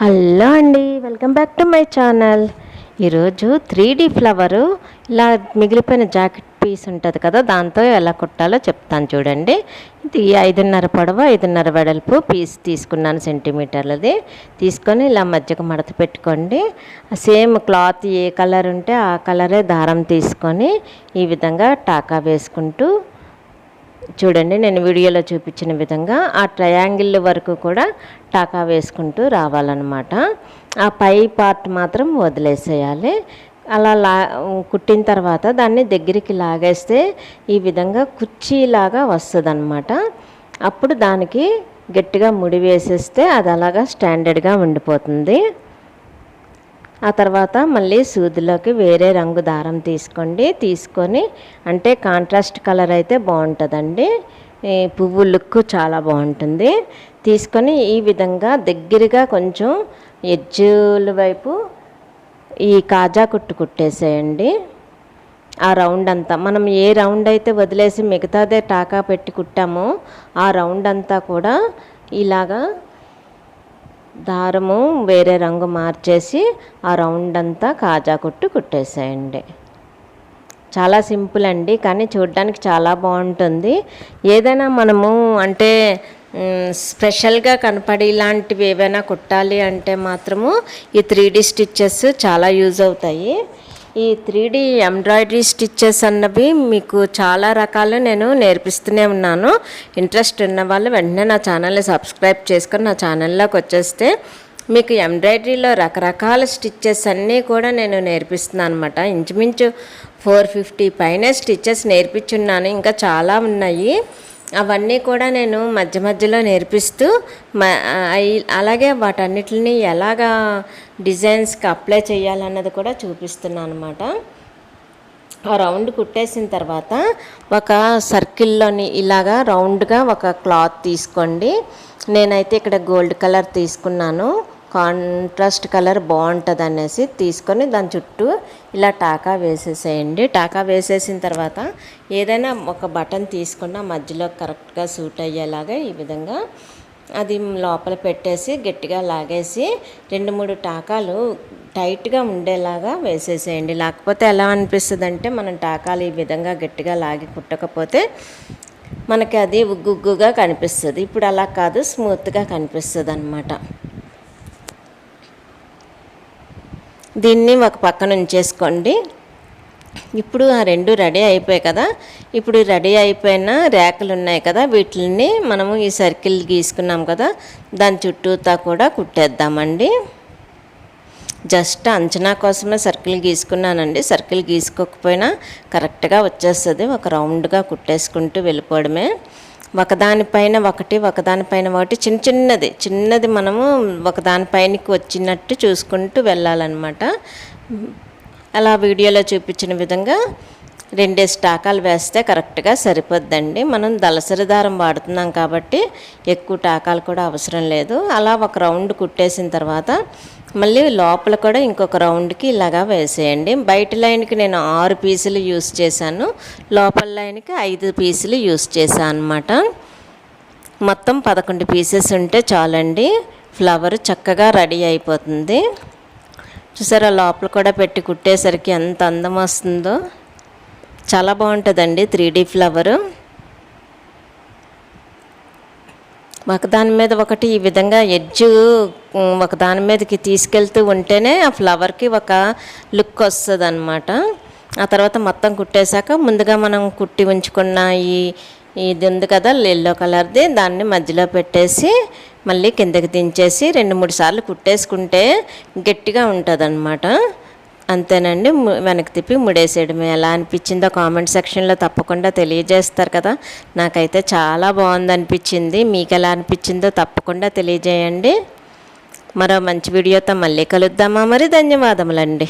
Hello అండి welcome back to my channel. ఈరోజు three D flower ఇలా మిగిలిపోయిన జాకెట్ పీస్ ఉంటుంది కదా దాంతో ఎలా కుట్టాలో చెప్తాను చూడండి. ఇది ఐదున్నర పొడవు ఐదున్నర వెడల్పు పీస్ తీసుకున్నాను సెంటీమీటర్లది. తీసుకొని ఇలా మధ్యకు మడత పెట్టుకోండి. సేమ్ క్లాత్ ఏ కలర్ ఉంటే ఆ కలరే దారం తీసుకొని ఈ విధంగా టాకా వేసుకుంటూ చూడండి నేను వీడియోలో చూపించిన విధంగా ఆ ట్రయాంగిల్ వరకు కూడా టాకా వేసుకుంటూ రావాలన్నమాట. ఆ పై పార్ట్ మాత్రం వదిలేసేయాలి. అలా లా కుట్టిన తర్వాత దాన్ని దగ్గరికి లాగేస్తే ఈ విధంగా కుర్చీలాగా వస్తుంది అనమాట అప్పుడు దానికి గట్టిగా ముడి వేసేస్తే అది అలాగా స్టాండర్డ్గా ఉండిపోతుంది. ఆ తర్వాత మళ్ళీ సూదిలోకి వేరే రంగు దారం తీసుకోండి. తీసుకొని అంటే కాంట్రాస్ట్ కలర్ అయితే బాగుంటుందండి. పువ్వు లుక్ చాలా బాగుంటుంది. తీసుకొని ఈ విధంగా దగ్గరగా కొంచెం ఎజ్జుల వైపు ఈ కాజా కుట్టు కుట్టేసేయండి. ఆ రౌండ్ అంతా మనం ఏ రౌండ్ అయితే వదిలేసి మిగతాదే టాకా పెట్టి కుట్టామో ఆ రౌండ్ అంతా కూడా ఇలాగా దారము వేరే రంగు మార్చేసి ఆ రౌండ్ అంతా కాజా కుట్టు కుట్టేసేయండి. చాలా సింపుల్ అండి కానీ చూడడానికి చాలా బాగుంటుంది. ఏదైనా మనము అంటే స్పెషల్గా కనపడి ఇలాంటివి ఏవైనా కుట్టాలి అంటే మాత్రము ఈ త్రీ డి స్టిచ్చెస్ చాలా యూజ్ అవుతాయి. ఈ త్రీ డీ ఎంబ్రాయిడరీ స్టిచ్చెస్ అన్నవి మీకు చాలా రకాలు నేను నేర్పిస్తూనే ఉన్నాను. ఇంట్రెస్ట్ ఉన్న వాళ్ళు వెంటనే నా ఛానల్ని సబ్స్క్రైబ్ చేసుకొని నా ఛానల్లోకి వచ్చేస్తే మీకు ఎంబ్రాయిడరీలో రకరకాల స్టిచ్చెస్ అన్నీ కూడా నేను నేర్పిస్తున్నాను అనమాట ఇంచుమించు ఫోర్ ఫిఫ్టీ పైన స్టిచ్చెస్ నేర్పించున్నాను. ఇంకా చాలా ఉన్నాయి. అవన్నీ కూడా నేను మధ్య మధ్యలో నేర్పిస్తూ అలాగే వాటన్నిటిని ఎలాగా డిజైన్స్కి అప్లై చేయాలన్నది కూడా చూపిస్తున్నాను అనమాట ఆ రౌండ్ కుట్టేసిన తర్వాత ఒక సర్కిల్లోని ఇలాగా రౌండ్గా ఒక క్లాత్ తీసుకోండి. నేనైతే ఇక్కడ గోల్డ్ కలర్ తీసుకున్నాను. కాంట్రాస్ట్ కలర్ బాగుంటుంది అనేసి తీసుకొని దాని చుట్టూ ఇలా టాకా వేసేసేయండి. టాకా వేసేసిన తర్వాత ఏదైనా ఒక బటన్ తీసుకున్న మధ్యలో కరెక్ట్గా సూట్ అయ్యేలాగా ఈ విధంగా అది లోపల పెట్టేసి గట్టిగా లాగేసి రెండు మూడు టాకాలు టైట్గా ఉండేలాగా వేసేసేయండి. లేకపోతే ఎలా అనిపిస్తుంది అంటే మనం టాకాలు ఈ విధంగా గట్టిగా లాగి కుట్టకపోతే మనకి అది ఉగ్గుగ్గుగా కనిపిస్తుంది. ఇప్పుడు అలా కాదు స్మూత్గా కనిపిస్తుంది అనమాట దీన్ని ఒక పక్కన ఉంచేసుకోండి. ఇప్పుడు ఆ రెండు రెడీ అయిపోయాయి కదా. ఇప్పుడు రెడీ అయిపోయిన ర్యాకులు ఉన్నాయి కదా. వీటిని మనము ఈ సర్కిల్ గీసుకున్నాం కదా. దాని చుట్టూతా కూడా కుట్టేద్దామండి. జస్ట్ అంచనా కోసమే సర్కిల్ గీసుకున్నానండి. సర్కిల్ గీసుకోకపోయినా కరెక్ట్గా వచ్చేస్తుంది. ఒక రౌండ్గా కుట్టేసుకుంటూ వెళ్ళిపోవడమే. ఒకదానిపైన ఒకటి ఒకదానిపైన ఒకటి చిన్న చిన్నది. చిన్నది మనము ఒకదానిపైనకి వచ్చినట్టు చూసుకుంటూ వెళ్ళాలన్నమాట. అలా వీడియోలో చూపించిన విధంగా రెండే టాకాలు వేస్తే కరెక్ట్గా సరిపోద్దండి. మనం దళసరి దారం వాడుతున్నాం కాబట్టి ఎక్కువ టాకాలు కూడా అవసరం లేదు. అలా ఒక రౌండ్ కుట్టేసిన తర్వాత మళ్ళీ లోపల కూడా ఇంకొక రౌండ్కి ఇలాగా వేసేయండి. బయట లైన్కి నేను ఆరు పీసులు యూస్ చేశాను. లోపల లైన్కి ఐదు పీసులు యూస్ చేశాను అనమాట మొత్తం పదకొండు పీసెస్ ఉంటే చాలండి. ఫ్లవర్ చక్కగా రెడీ అయిపోతుంది. చూసారా లోపల కూడా పెట్టి కుట్టేసరికి ఎంత అందం వస్తుందో. చాలా బాగుంటుందండి త్రీ డీ ఫ్లవరు. ఒకదాని మీద ఒకటి ఈ విధంగా ఎడ్జ్ ఒకదాని మీదకి తీసుకెళ్తూ ఉంటేనే ఆ ఫ్లవర్కి ఒక లుక్ వస్తుంది అనమాట ఆ తర్వాత మొత్తం కుట్టేశాక ముందుగా మనం కుట్టి ఉంచుకున్న ఈ ఇది ఉంది కదా ఎల్లో కలర్ది దాన్ని మధ్యలో పెట్టేసి మళ్ళీ కిందకి దించేసి రెండు మూడు సార్లు కుట్టేసుకుంటే గట్టిగా ఉంటుంది అనమాట అంతేనండి. వెనక్కి తిప్పి ముడేసేయడమే. ఎలా అనిపించిందో కామెంట్ సెక్షన్లో తప్పకుండా తెలియజేస్తారు కదా. నాకైతే చాలా బాగుంది అనిపించింది మీకు ఎలా అనిపించిందో తప్పకుండా తెలియజేయండి. మరో మంచి వీడియోతో మళ్ళీ కలుద్దామా మరి? ధన్యవాదములండి.